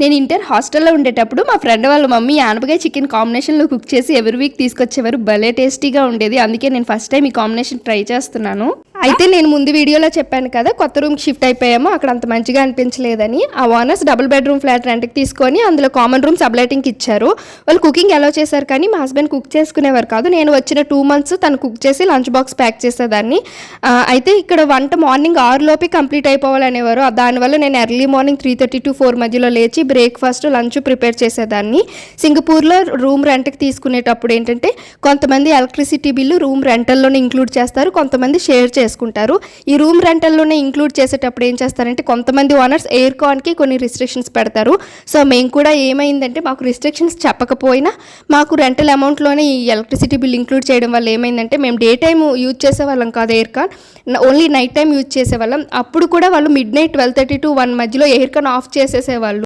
నేను ఇంటర్ హాస్టల్లో ఉండేటప్పుడు మా ఫ్రెండ్ వాళ్ళ మమ్మీ ఆనపకాయ చికెన్ కాంబినేషన్లో కుక్ చేసి ఎవరి వీక్ తీసుకొచ్చేవారు భలే టేస్టీగా ఉండేది. అందుకే నేను ఫస్ట్ టైం ఈ కాంబినేషన్ ట్రై చేస్తున్నాను. అయితే నేను ముందు వీడియోలో చెప్పాను కదా కొత్త రూమ్కి షిఫ్ట్ అయిపోయాము అక్కడ అంత మంచిగా అనిపించలేదని. ఆ ఓనర్స్ డబుల్ బెడ్రూమ్ ఫ్లాట్ రెంట్కి తీసుకొని అందులో కామన్ రూమ్ సబ్లైటింగ్కి ఇచ్చారు. వాళ్ళు కుకింగ్ ఎలా చేశారు కానీ మా హస్బెండ్ కుక్ చేసుకునేవారు కాదు. నేను వచ్చిన టూ మంత్స్ తను కుక్ చేసి లంచ్ బాక్స్ ప్యాక్ చేసేదాన్ని. అయితే ఇక్కడ వంట మార్నింగ్ ఆరులోపే కంప్లీట్ అయిపోవాలనేవారు. దానివల్ల నేను early morning three thirty to four మధ్యలో లేచి బ్రేక్ఫాస్ట్ లంచ్ ప్రిపేర్ చేసేదాన్ని. సింగపూర్లో రూమ్ రెంట్కి తీసుకునేటప్పుడు ఏంటంటే కొంతమంది ఎలక్ట్రిసిటీ బిల్లు రూమ్ రెంటల్లోనే ఇంక్లూడ్ చేస్తారు కొంతమంది షేర్ చేస్తారు. చేసుకుంటారు. ఈ రూమ్ రెంటల్లోనే ఇంక్లూడ్ చేసేటప్పుడు ఏం చేస్తారంటే కొంతమంది ఓనర్స్ ఎయిర్ కాన్కి కొన్ని రిస్ట్రిక్షన్స్ పెడతారు. సో మేము కూడా ఏమైందంటే మాకు రిస్ట్రిక్షన్స్ చెప్పకపోయినా మాకు రెంటల్ అమౌంట్లోనే ఈ ఎలక్ట్రిసిటీ బిల్ ఇంక్లూడ్ చేయడం వల్ల ఏమైందంటే మేము డే టైం యూజ్ చేసేవాళ్ళం కాదు air con. Only night time use చేసేవాళ్ళం. అప్పుడు కూడా వాళ్ళు midnight twelve thirty to one మధ్యలో ఎయిర్ కాన్ ఆఫ్ చేసేసేవాళ్ళు.